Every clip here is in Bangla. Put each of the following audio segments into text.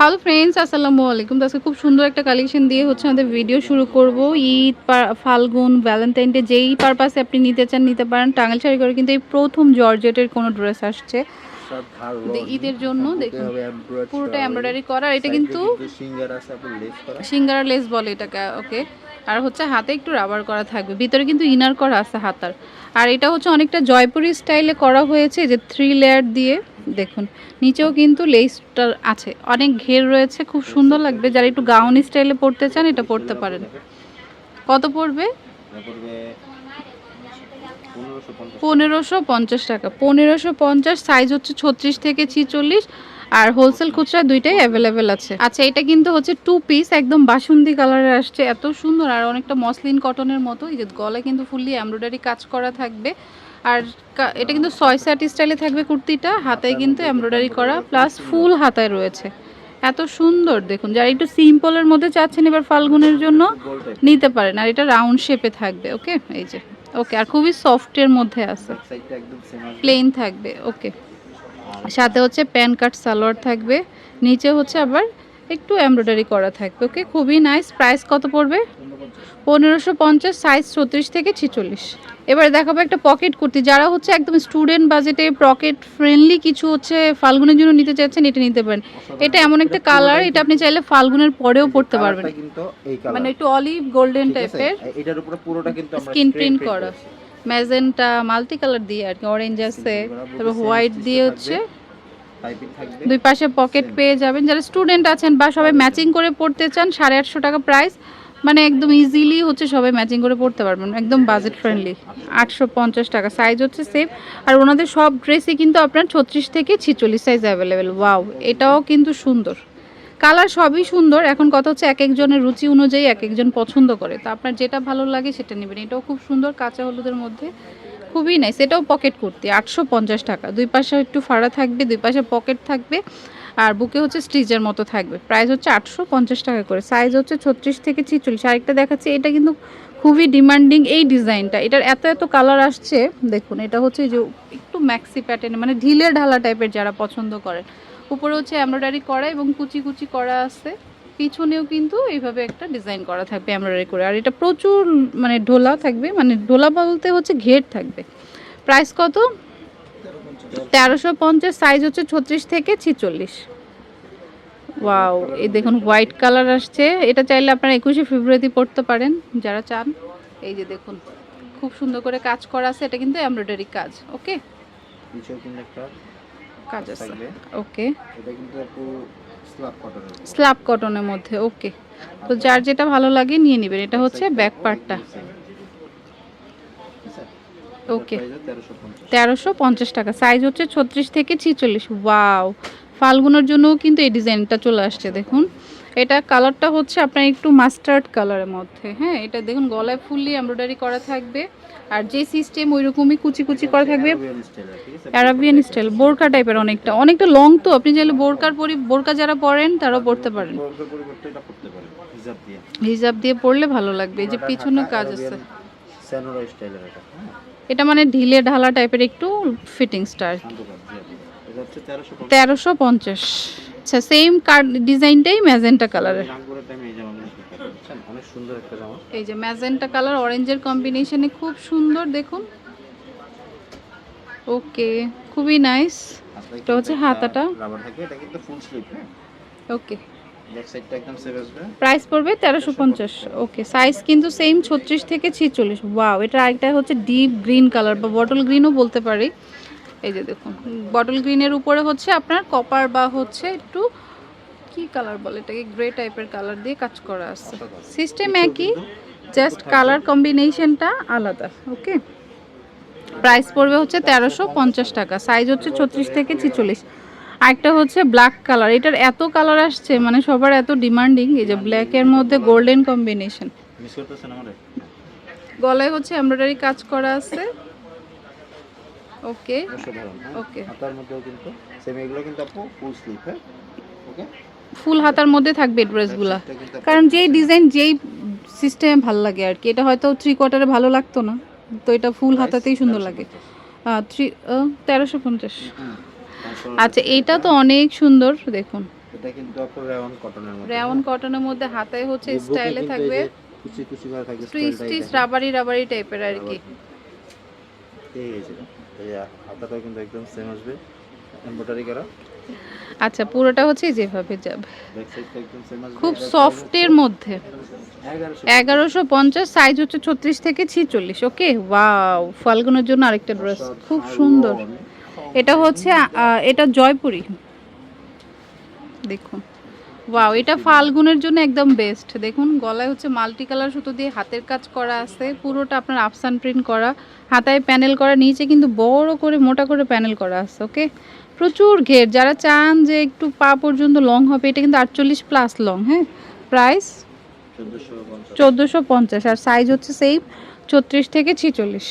হ্যালো ফ্রেন্ডস আসসালামু আলাইকুম। আজকে খুব সুন্দর একটা কালেকশন দিয়ে হচ্ছে আমাদের ভিডিও শুরু করব। ঈদ ফাল্গুন ভ্যালেন্টাইন ডে যেই পারপাসে আপনি নিতে চান নিতে পারেন। টাঙ্গাল শাড়ি করে কিন্তু এই প্রথম জর্জেটের কোনো ড্রেস আসছে। ঈদের জন্য দেখুন পুরোটা এমব্রয়ডারি করা এটা কিন্তু সিঙ্গার আছে আপনার লেস করা। সিঙ্গারা লেস বলে এটাকে ওকে আর হচ্ছে হাতে একটু রাবার করা থাকবে। ভিতরে কিন্তু ইনার করা আছে হাতার। আর এটা হচ্ছে অনেকটা জয়পুরি স্টাইলে করা হয়েছে যে থ্রি লেয়ার দিয়ে। দেখুন, নিচেও কিন্তু লেসটা আছে। অনেক ঘের রয়েছে, খুব সুন্দর লাগবে। যারা একটু গাউন স্টাইলে পড়তে চান, এটা পড়তে পারেন। কত পড়বে? এটা পড়বে 1550 পনেরোশো পঞ্চাশ টাকা। পনেরোশো পঞ্চাশ সাইজ হচ্ছে ছত্রিশ থেকে ছিচল্লিশ। আর হোলসেল খুচরা দুইটাই অ্যাভেলেবেল আছে। আচ্ছা এটা কিন্তু হচ্ছে টু পিস একদম বাসন্তী কালারে আসছে এত সুন্দর। আর অনেকটা মসলিন কটনের মতো এই যে গলায় কিন্তু ফুললি এমব্রয়ডারি কাজ করা থাকবে। আর এটা কিন্তু ছয় সাট স্টাইলে থাকবে কুর্তিটা হাতায় কিন্তু এমব্রয়ডারি করা প্লাস ফুল হাতায় রয়েছে। এত সুন্দর দেখুন যারা একটু সিম্পলের মধ্যে চাচ্ছেন এবার ফাল্গুনের জন্য নিতে পারেন। আর এটা রাউন্ড শেপে থাকবে ওকে এই যে ওকে আর খুবই সফটের মধ্যে আছে। একদম প্লেন থাকবে ওকে সাথে হচ্ছে প্যান কাট সালোয়ার থাকবে। নিচে হচ্ছে আবার একটু এমব্রয়ডারি করা থাকবে ওকে? খুবই নাইস। প্রাইস কত পড়বে? পনেরোশো পঞ্চাশ সাইজ ছত্রিশ থেকে ছিচল্লিশ। এবারে দেখাবো একটা পকেট কুর্তি। যারা হচ্ছে একদম স্টুডেন্ট বাজেটে পকেট ফ্রেন্ডলি কিছু হচ্ছে ফাল্গুনের জন্য নিতে চাচ্ছেন এটা নিতে পারেন। এটা এমন একটা কালার এটা আপনি চাইলে ফাল্গুনের পরেও পড়তে পারবেন। মানে একটু অলিভ গোল্ডেন টাইপের এটার উপরে পুরোটা কিন্তু স্কিন প্রিন্ট করা। ম্যাজেন্টা মাল্টি কালার দিয়ে আর কি অরেঞ্জ আছে তারপর হোয়াইট দিয়ে হচ্ছে দুই পাশে পকেট পেয়ে যাবেন। যারা স্টুডেন্ট আছেন বা সবাই ম্যাচিং করে পড়তে চান সাড়ে আটশো টাকা প্রাইস মানে একদম ইজিলি হচ্ছে সবাই ম্যাচিং করে পড়তে পারবেন একদম বাজেট ফ্রেন্ডলি আটশো পঞ্চাশ টাকা সাইজ হচ্ছে সেম আর ওনাদের সব ড্রেসই কিন্তু আপনার ছত্রিশ থেকে ছিচল্লিশ সাইজ অ্যাভেলেবেল ওয়াও এটাও কিন্তু সুন্দর। কালার সবই সুন্দর। এখন কথা হচ্ছে এক একজনের রুচি অনুযায়ী এক একজন পছন্দ করে। তো আপনার যেটা ভালো লাগে সেটা নেবেন। এটাও খুব সুন্দর কাঁচা হলুদের মধ্যে। খুবই নাইস এটাও পকেট কুর্তি, আটশো পঞ্চাশ টাকা। দুই পাশে একটু ফাড়া থাকবে, দুই পাশে পকেট থাকবে। আর বুকে হচ্ছে স্টিচের মতো থাকবে। প্রাইস হচ্ছে আটশো পঞ্চাশ টাকা করে। সাইজ হচ্ছে ছত্রিশ থেকে ছিচল্লিশ। আরেকটা দেখাচ্ছি, এটা কিন্তু খুবই ডিমান্ডিং এই ডিজাইনটা এটার এত এত কালার আসছে, দেখুন, এটা হচ্ছে যে ম্যাক্সি প্যাটার্ন মানে ঢিলে ঢালা টাইপের যারা পছন্দ করেন। উপরে হচ্ছে এমব্রয়ডারি করা এবং কুচি কুচি করা আছে। পিছনেও কিন্তু এইভাবে একটা ডিজাইন করা থাকবে এমব্রয়ডারি করে। আর এটা প্রচুর মানে ঢোলা থাকবে মানে ঢোলা বলতে হচ্ছে ঘের থাকবে। প্রাইস কত? তেরোশো পঞ্চাশ সাইজ হচ্ছে ছত্রিশ থেকে ছিচল্লিশ। ওয়াও এই দেখুন হোয়াইট কালার আসছে। এটা চাইলে আপনারা একুশে ফেব্রুয়ারি পড়তে পারেন, যারা চান। এই যে দেখুন, খুব সুন্দর করে কাজ করা আছে। এটা কিন্তু এমব্রয়ডারি কাজ ওকে নিচেও কিন্তু একটা কাজ আছে। ওকে। এটা কিন্তু আপু স্ল্যাব কটনের স্ল্যাব কটনের মধ্যে ওকে। তো যার যেটা ভালো লাগে নিয়ে নেবেন। এটা হচ্ছে ব্যাক পার্টটা ওকে তেরোশো পঞ্চাশ। টাকা। সাইজ হচ্ছে ছত্রিশ থেকে ছিচল্লিশ। ওয়াও ফাল্গুনের জন্যও কিন্তু এই ডিজাইনটা চলে আসছে দেখুন। এটা কালারটা হচ্ছে আপনার একটু মাস্টার্ড কালারের মধ্যে হ্যাঁ? এটা দেখুন গলায় ফুললি এমব্রয়ডারি করা থাকবে। আর যে সিস্টেম ওই রকমই কুচি কুচি করা থাকবে। অ্যারাবিয়ান স্টাইল বোরকা টাইপের অনেকটা। অনেকটা লং তো আপনি চাইলে বোরকার পরি বোরকা যারা পরেন তারাও পড়তে পারেন। এটা হিজাব দিয়ে পরলে ভালো লাগবে এই যে পিছনে কাজ আছে। এটা হ্যাঁ? মানে ঢিলে ঢালা টাইপের একটু ফিটিংসটা আর কি শান্ত কাজ জি আপু। এটা হচ্ছে 1350 তেরোশো পঞ্চাশ। আচ্ছা সেম কার ডিজাইনটাই ম্যাজেন্টা কালারের এই যে ম্যাজেন্টা কালার অরেঞ্জের কম্বিনেশনে খুব সুন্দর দেখুন। ওকে খুবই নাইস এটা হচ্ছে হাতাটা। হ্যাঁ? ওকে। প্রাইস পড়বে তেরোশো পঞ্চাশ। ওকে সাইজ কিন্তু সেম ছত্রিশ থেকে ছিচল্লিশ। ওয়াও এটা আরেকটা হচ্ছে ডিপ গ্রিন কালার বা বটল গ্রিনও বলতে পারি। এই যে দেখুন বটল গ্রিনের উপরে হচ্ছে আপনার কপার বা হচ্ছে একটু কি কালার বলে এটাকে? গ্রে টাইপের কালার দিয়ে কাজ করা আছে। সিস্টেম একই জাস্ট কালার কম্বিনেশনটা আলাদা ওকে প্রাইস পড়বে হচ্ছে তেরোশো পঞ্চাশ টাকা সাইজ হচ্ছে ছত্রিশ থেকে ছিচল্লিশ। আরেকটা হচ্ছে ব্ল্যাক কালার এটার এত কালার আসছে মানে সবার এত ডিমান্ডিং এই যে ব্ল্যাকের মধ্যে গোল্ডেন কম্বিনেশন মিস করতেছেন আমারে? গলায় হচ্ছে এমব্রয়ডারি কাজ করা আছে। ওকে অসাধারণ হ্যাঁ ওকে হাতার মধ্যেও কিন্তু সেম এগুলো কিন্তু আপু ফুল স্লিভ হ্যাঁ? ওকে ফুল হাতার মধ্যে থাকবে ড্রেসগুলা এটা কারণ যেই ডিজাইন যেই সিস্টেমে ভালো লাগে আর কি এটা হয়তো থ্রি কোয়ার্টারে ভালো লাগতো না তো এটা ফুল হাতাতেই সুন্দর লাগে। থ্রি তেরোশো পঞ্চাশ। আচ্ছা এইটা তো অনেক সুন্দর দেখুন। এটা কিন্তু আপু রেওয়ান কটনের মধ্যে কটনের মধ্যে হাতায় হচ্ছে স্টাইলে থাকবে। কুচি কুচি করা থাকবে টুইস্ট রাবারি রাবারি টাইপের আর কি। এই যে এই হাতাটাও কিন্তু একদম সেম আসবে। এমব্রয়ডারি করা। আচ্ছা পুরোটা হচ্ছে যেভাবে যাবে খুব সফটের মধ্যে। 1100 এগারোশো পঞ্চাশ সাইজ হচ্ছে ছত্রিশ থেকে ছিচল্লিশ ওকে ওয়াও ফাল্গুনের জন্য আরেকটা ড্রেস খুব সুন্দর। এটা হচ্ছে এটা জয়পুরি। দেখুন। ওয়াও এটা ফাল্গুনের জন্য একদম বেস্ট দেখুন, গলায় হচ্ছে মাল্টি কালার সুতো দিয়ে হাতের কাজ করা আছে। পুরোটা আপনার আফসান প্রিন্ট করা। হাতায় প্যানেল করা, নিচে কিন্তু বড় করে, মোটা করে প্যানেল করা আছে ওকে প্রচুর ঘের। যারা চান যে একটু পা পর্যন্ত লং হবে, এটা কিন্তু আটচল্লিশ প্লাস লং হ্যাঁ? প্রাইস চোদ্দোশো পঞ্চাশ। আর সাইজ হচ্ছে সেই ছত্রিশ থেকে ছিচল্লিশ।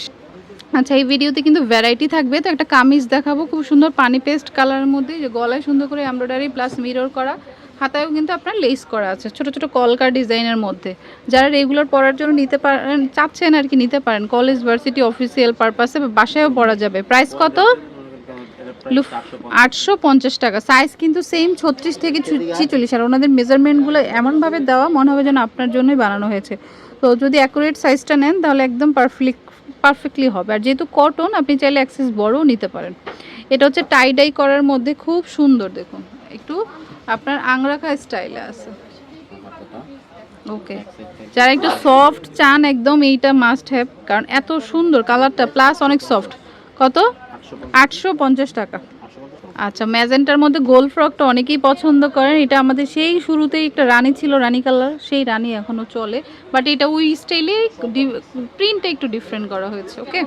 আচ্ছা এই ভিডিওতে কিন্তু ভ্যারাইটি থাকবে। তো একটা কামিজ দেখাবো। খুব সুন্দর পানি পেস্ট কালারের মধ্যে। যে গলায় সুন্দর করে এমব্রয়ডারি প্লাস মিরর করা। হাতায়ও কিন্তু আপনার লেস করা আছে, ছোট ছোট কলকার ডিজাইনের মধ্যে। যারা রেগুলার পরার জন্য নিতে পারেন, চাচ্ছেন আর কি নিতে পারেন কলেজ ভার্সিটি অফিসিয়াল পারপাসে বাসায়ও পরা যাবে। প্রাইস কত? আটশো পঞ্চাশ টাকা। সাইজ কিন্তু সেম ছত্রিশ থেকে ছিচল্লিশ। আর ওনাদের মেজারমেন্টগুলো এমনভাবে দেওয়া, মনে হবে যেন আপনার জন্যই বানানো হয়েছে। তো যদি অ্যাকুরেট সাইজটা নেন, তাহলে একদম পারফেক্ট পারফেক্টলি হবে। আর যেহেতু কটন আপনি চাইলে অ্যাক্সেস বড়ও নিতে পারেন। এটা হচ্ছে টাই ডাই করার মধ্যে খুব সুন্দর, দেখুন। একটু আপনার আংরাখা স্টাইলে আছে। ওকে। যারা একটু সফট চান একদম এইটা মাস্ট হ্যাভ কারণ এত সুন্দর কালারটা প্লাস অনেক সফট কত? আটশো পঞ্চাশ। টাকা। আচ্ছা ম্যাজেন্টার মধ্যে গোল ফ্রকটা অনেকেই পছন্দ করেন। এটা আমাদের সেই শুরুতেই একটা রানী ছিল রানী কালার সেই রানী এখনও চলে। বাট এটা ওই স্টাইলে প্রিন্টটা একটু ডিফারেন্ট করা হয়েছে ওকে?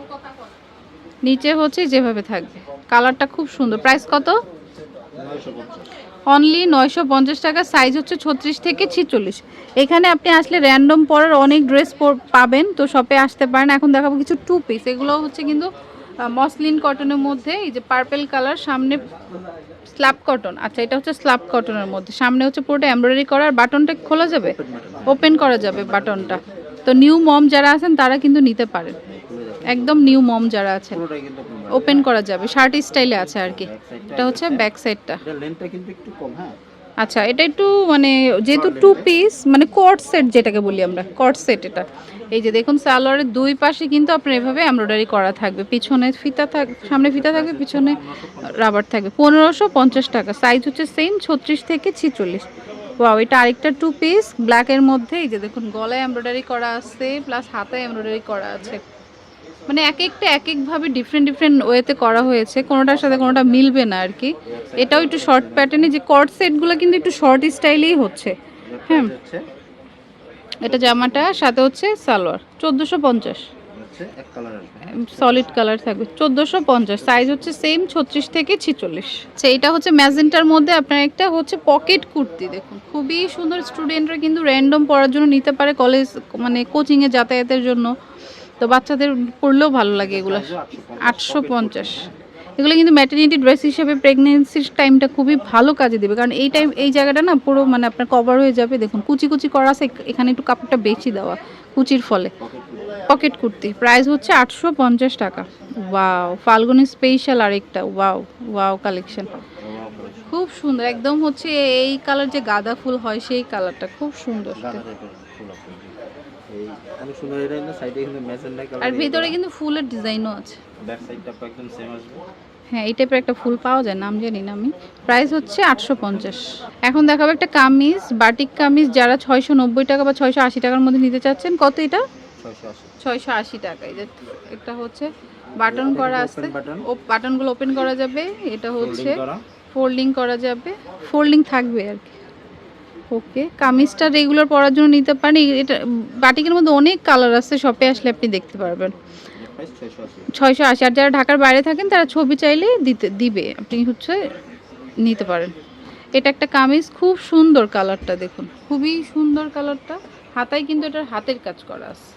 নিচে হচ্ছে যেভাবে থাকবে। কালারটা খুব সুন্দর। প্রাইস কত? অনলি নয়শো পঞ্চাশ টাকা সাইজ হচ্ছে ছত্রিশ থেকে ছিচল্লিশ। এখানে আপনি আসলে র্যান্ডম পরার অনেক ড্রেস পাবেন, তো শপে আসতে পারেন। এখন দেখাবো কিছু টু পিস এগুলো হচ্ছে কিন্তু মসলিন কটনের মধ্যে, এই যে পার্পেল কালার সামনে স্ল্যাব কটন আচ্ছা এটা হচ্ছে স্ল্যাব কটনের মধ্যে। সামনে হচ্ছে পুরোটা এমব্রয়ডারি করার বাটনটা খোলা যাবে? ওপেন করা যাবে বাটনটা তো নিউ মম যারা আছেন, তারা কিন্তু নিতে পারেন। একদম নিউ মম যারা আছে ওপেন করা যাবে। শার্ট স্টাইলে আছে আর কি। এটা হচ্ছে ব্যাক সাইডটা। হ্যাঁ? আচ্ছা এটা একটু মানে যেহেতু টু পিস মানে কট সেট যেটাকে বলি আমরা কট সেট এটা। এই যে দেখুন সালোয়ারের দুই পাশে কিন্তু আপনার এভাবে এমব্রয়ডারি করা থাকবে। পিছনে ফিতা থাক সামনে ফিতা থাকবে পিছনে রাবার থাকবে। পনেরোশো পঞ্চাশ টাকা। সাইজ হচ্ছে সেম ছত্রিশ থেকে ছিচল্লিশ। ওয়াও এটা আরেকটা টু পিস ব্ল্যাকের মধ্যে এই যে দেখুন গলায় এমব্রয়ডারি করা আছে প্লাস হাতে এমব্রয়ডারি করা আছে। মানে এক একটা এক একভাবে ডিফারেন্ট ডিফারেন্ট ওয়েতে করা হয়েছে। কোনোটার সাথে কোনোটা মিলবে না আর কি। এটাও একটু শর্ট প্যাটার্নে যে কট সেটগুলো কিন্তু একটু শর্ট স্টাইলেই হচ্ছে। হ্যাঁ। এটা জামাটা, সাথে হচ্ছে সালোয়ার, চোদ্দোশো পঞ্চাশ? সলিড কালার থাকবে, চোদ্দোশো পঞ্চাশ। সাইজ হচ্ছে সেম ছত্রিশ থেকে ছিচল্লিশ। আচ্ছা এটা হচ্ছে ম্যাজেন্টার মধ্যে আপনার একটা হচ্ছে পকেট কুর্তি, দেখুন। খুবই সুন্দর স্টুডেন্টরা কিন্তু র্যান্ডম পড়ার জন্য নিতে পারে কলেজ মানে কোচিংয়ে যাতায়াতের জন্য। তো বাচ্চাদের পড়লেও ভালো লাগে এগুলো। আটশো পঞ্চাশ। এগুলো কিন্তু ম্যাটারনিটি ড্রেস হিসেবে প্রেগনেন্সির টাইমটা খুবই ভালো কাজে দেবে। কারণ এই টাইম এই জায়গাটা না পুরো মানে আপনার কভার হয়ে যাবে। দেখুন, কুচি কুচি করা আছে এখানে একটু কাপড়টা বেশি দেওয়া কুচির ফলে। পকেট কুর্তি। প্রাইস হচ্ছে আটশো পঞ্চাশ টাকা। ওয়াও ফাল্গুনি স্পেশাল আরেকটা। ওয়াও ওয়াও কালেকশন খুব সুন্দর। একদম হচ্ছে এই কালার যে গাঁদা ফুল হয়, সেই কালারটা খুব সুন্দর। অনেক সুন্দর এটা কিন্তু সাইডে কিন্তু ম্যাজেন্টা কালার আর ভিতরে কিন্তু ফুলের ডিজাইনও আছে। ব্যাক সাইডটা একদম সেম আসবে। হ্যাঁ এই টাইপের একটা ফুল পাওয়া যায় নাম জানি না আমি। প্রাইস হচ্ছে আটশো পঞ্চাশ। এখন দেখাবো একটা কামিজ বাটিক কামিজ যারা ছয়শো নব্বই টাকা বা ছয়শো আশি টাকার মধ্যে নিতে চাচ্ছেন কত এটা? ছয়শো আশি। টাকা। এই যে একটা হচ্ছে বাটন করা আছে। ও বাটনগুলো ওপেন করা যাবে এটা হচ্ছে ফোল্ডিং করা যাবে। ফোল্ডিং থাকবে আর কি। ওকে। কামিজটা রেগুলার পরার জন্য নিতে পারেন। এটা, বাটিকের মধ্যে অনেক কালার আছে শপে আসলে আপনি দেখতে পারবেন। ছয়শো আশি। আর যারা ঢাকার বাইরে থাকেন, তারা ছবি চাইলে দিতে, দিবে। আপনি হচ্ছে নিতে পারেন। এটা একটা কামিজ, খুব সুন্দর কালারটা দেখুন। খুবই সুন্দর কালারটা হাতায় কিন্তু এটার হাতের কাজ করা আছে।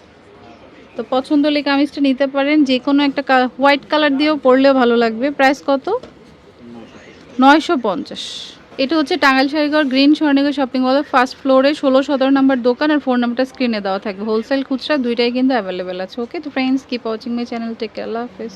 তো পছন্দ হলে কামিজটা নিতে পারেন। যে কোনো একটা হোয়াইট কালার দিয়েও পরলেও ভালো লাগবে। প্রাইস কত? নয়শো পঞ্চাশ। এটা হচ্ছে টাঙ্গাইল শাড়িঘর গ্রিন স্বর্ণিগর শপিং মলের ফার্স্ট ফ্লোরে ষোলো, সতেরো নাম্বার দোকান আর ফোন নাম্বারটা স্ক্রিনে দেওয়া থাকবে হোলসেল খুচরা দুইটাই কিন্তু অ্যাভেলেবেল আছে। ওকে তো friends keep watching my channel take care আল্লাহ হাফেজ।